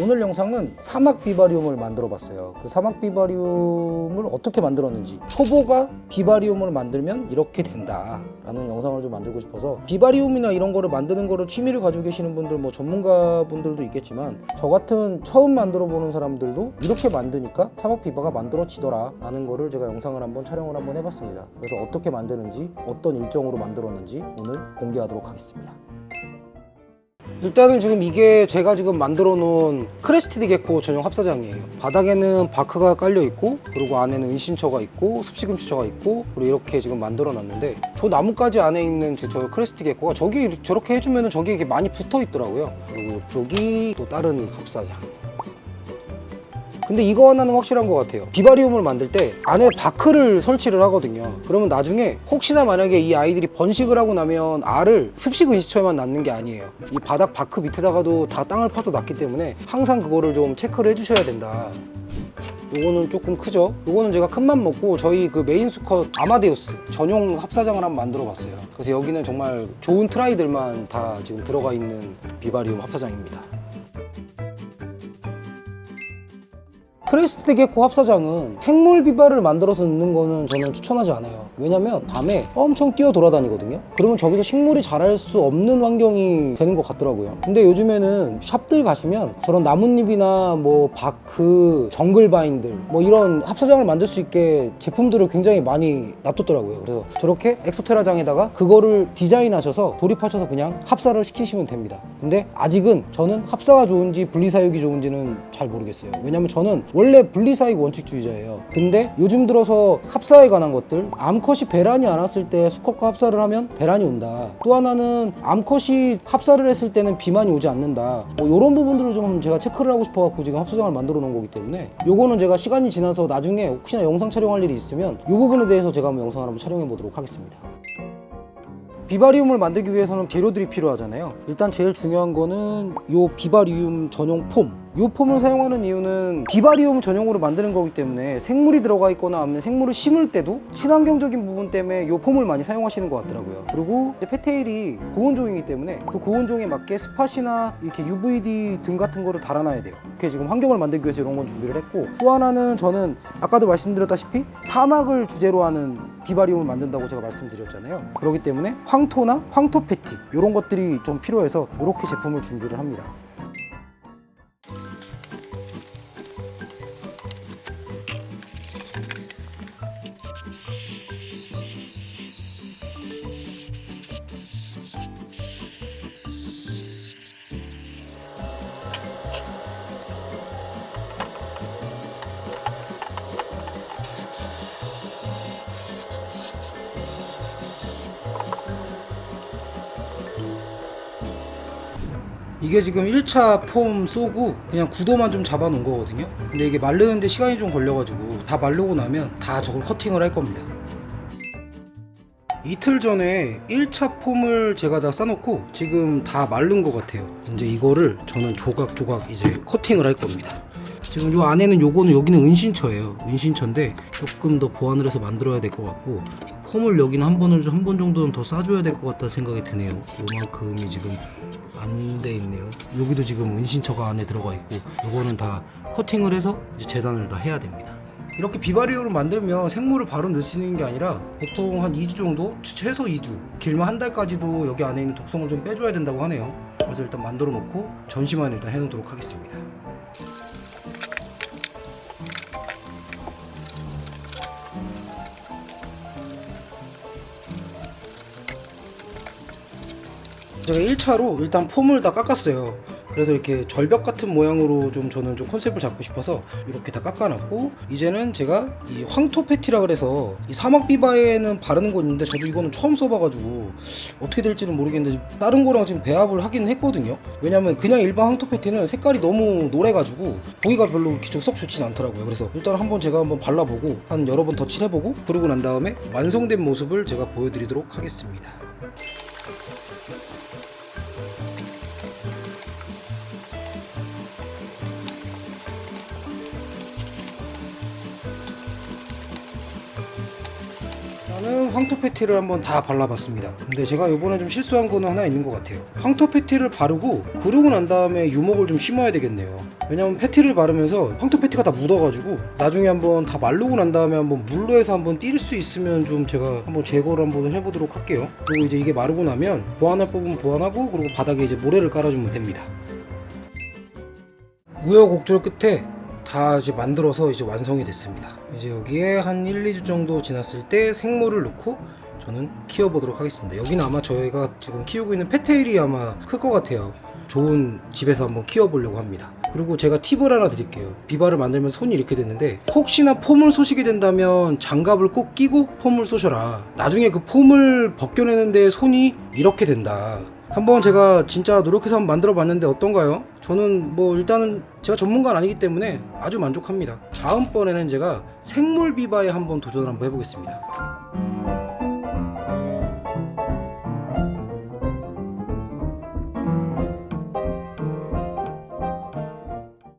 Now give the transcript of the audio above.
오늘 영상은 사막 비바리움을 만들어 봤어요. 그 사막 비바리움을 어떻게 만들었는지 초보가 비바리움을 만들면 이렇게 된다 라는 영상을 좀 만들고 싶어서 비바리움이나 이런 거를 만드는 거를 취미를 가지고 계시는 분들 뭐 전문가 분들도 있겠지만 저 같은 처음 만들어 보는 사람들도 이렇게 만드니까 사막 비바가 만들어지더라 라는 거를 제가 영상을 한번 촬영을 한번 해봤습니다. 그래서 어떻게 만드는지 어떤 일정으로 만들었는지 오늘 공개하도록 하겠습니다. 일단은 지금 이게 제가 지금 만들어 놓은 크레스티드 게코 전용 합사장이에요. 바닥에는 바크가 깔려 있고 그리고 안에는 은신처가 있고 습식음치처가 있고 그리고 이렇게 지금 만들어 놨는데 저 나뭇가지 안에 있는 제저 크레스티드 게코가 저기 저렇게 해주면은 저기 이렇게 많이 붙어 있더라고요. 그리고 이쪽이 또 다른 합사장 근데 이거 하나는 확실한 것 같아요. 비바리움을 만들 때 안에 바크를 설치를 하거든요. 그러면 나중에 혹시나 만약에 이 아이들이 번식을 하고 나면 알을 습식 은시처에만 낳는 게 아니에요. 이 바닥 바크 밑에다가도 다 땅을 파서 낳기 때문에 항상 그거를 좀 체크를 해주셔야 된다. 요거는 조금 크죠? 요거는 제가 큰 맘 먹고 저희 그 메인 수컷 아마데우스 전용 합사장을 한번 만들어 봤어요. 그래서 여기는 정말 좋은 트라이들만 다 지금 들어가 있는 비바리움 합사장입니다 크레스트 게코 합사장은 생물 비바를 만들어서 넣는 거는 저는 추천하지 않아요. 왜냐면 밤에 엄청 뛰어 돌아다니거든요. 그러면 저기서 식물이 자랄 수 없는 환경이 되는 것 같더라고요. 근데 요즘에는 샵들 가시면 저런 나뭇잎이나 뭐 바크, 정글 바인들 뭐 이런 합사장을 만들 수 있게 제품들을 굉장히 많이 놔뒀더라고요. 그래서 저렇게 엑소테라장에다가 그거를 디자인하셔서 조립하셔서 그냥 합사를 시키시면 됩니다. 근데 아직은 저는 합사가 좋은지 분리사육이 좋은지는 잘 모르겠어요. 왜냐면 저는 원래 분리사육 원칙주의자예요. 근데 요즘 들어서 합사에 관한 것들 암컷이 배란이 안 왔을 때 수컷과 합사를 하면 배란이 온다. 또 하나는 암컷이 합사를 했을 때는 비만이 오지 않는다. 뭐 이런 부분들을 좀 제가 체크를 하고 싶어갖고 지금 합사장을 만들어 놓은 거기 때문에 요거는 제가 시간이 지나서 나중에 혹시나 영상 촬영할 일이 있으면 이 부분에 대해서 제가 한번 영상을 한번 촬영해 보도록 하겠습니다. 비바리움을 만들기 위해서는 재료들이 필요하잖아요. 일단 제일 중요한 거는 요 비바리움 전용 폼. 요 폼을 사용하는 이유는 비바리움 전용으로 만드는 거기 때문에 생물이 들어가 있거나 아니면 생물을 심을 때도 친환경적인 부분 때문에 요 폼을 많이 사용하시는 것 같더라고요. 그리고 페테일이 고온종이기 때문에 그 고온종에 맞게 스팟이나 이렇게 UVD 등 같은 거를 달아놔야 돼요. 이렇게 지금 환경을 만들기 위해서 이런 건 준비를 했고 또 하나는 저는 아까도 말씀드렸다시피 사막을 주제로 하는 비바리움을 만든다고 제가 말씀드렸잖아요. 그렇기 때문에 황토나 황토 패티 이런 것들이 좀 필요해서 이렇게 제품을 준비를 합니다. 이게 지금 1차 폼 쏘고 그냥 구도만 좀 잡아 놓은 거거든요. 근데 이게 마르는데 시간이 좀 걸려가지고 다 마르고 나면 다 저걸 커팅을 할 겁니다 이틀 전에 1차 폼을 제가 다 싸놓고 지금 다 마른 것 같아요. 이제 이거를 저는 조각조각 이제 커팅을 할 겁니다. 지금 요 안에는 요거는 여기는 은신처예요. 은신처인데 조금 더 보완을 해서 만들어야 될 것 같고 폼을 여기는 한 번을 한 번 정도는 더 싸줘야 될 것 같다는 생각이 드네요. 요만큼이 지금 안 돼 있네요. 여기도 지금 은신처가 안에 들어가 있고 요거는 다 커팅을 해서 이제 재단을 다 해야 됩니다 이렇게 비바리움을 만들면 생물을 바로 넣을 수 있는 게 아니라 보통 한 2주 정도? 최소 2주 길면 한 달까지도 여기 안에 있는 독성을 좀 빼줘야 된다고 하네요 그래서 일단 만들어 놓고 전시만 일단 해 놓도록 하겠습니다 제가 1차로 일단 폼을 다 깎았어요. 그래서 이렇게 절벽 같은 모양으로 좀 저는 좀 컨셉을 잡고 싶어서 이렇게 다 깎아놨고 이제는 제가 이 황토 패티라 그래서 이 사막 비바에는 바르는 거 있는데 저도 이거는 처음 써봐가지고 어떻게 될지는 모르겠는데 다른 거랑 지금 배합을 하긴 했거든요. 왜냐면 그냥 일반 황토 패티는 색깔이 너무 노래가지고 보기가 별로 이렇게 썩 좋진 않더라고요. 그래서 일단 한번 제가 한번 발라보고 한 여러 번 덧칠해보고 그러고 난 다음에 완성된 모습을 제가 보여드리도록 하겠습니다. 자, 저는 황토 패티를 한번 다 발라봤습니다. 근데 제가 이번에 좀 실수한 거는 하나 있는 것 같아요. 황토 패티를 바르고 그러고 난 다음에 유목을 좀 심어야 되겠네요. 왜냐면 패티를 바르면서 황토 패티가 다 묻어가지고 나중에 한번 다 마르고 난 다음에 한번 물로 해서 한번 뛸 수 있으면 좀 제가 한번 제거를 한번 해보도록 할게요. 그리고 이제 이게 마르고 나면 보완할 부분 보완하고 그리고 바닥에 이제 모래를 깔아주면 됩니다. 우여곡절 끝에 다 이제 만들어서 이제 완성이 됐습니다. 이제 여기에 한 1, 2주 정도 지났을 때 생물을 넣고 저는 키워보도록 하겠습니다. 여기는 아마 저희가 지금 키우고 있는 페테일이 아마 클 것 같아요. 좋은 집에서 한번 키워보려고 합니다. 그리고 제가 팁을 하나 드릴게요. 비바를 만들면 손이 이렇게 됐는데 혹시나 폼을 쏘시게 된다면 장갑을 꼭 끼고 폼을 쏘셔라. 나중에 그 폼을 벗겨내는데 손이 이렇게 된다. 한번 제가 진짜 노력해서 한번 만들어 봤는데 어떤가요? 저는 뭐 일단은 제가 전문가는 아니기 때문에 아주 만족합니다. 다음번에는 제가 생물 비바에 한번 도전을 한번 해보겠습니다.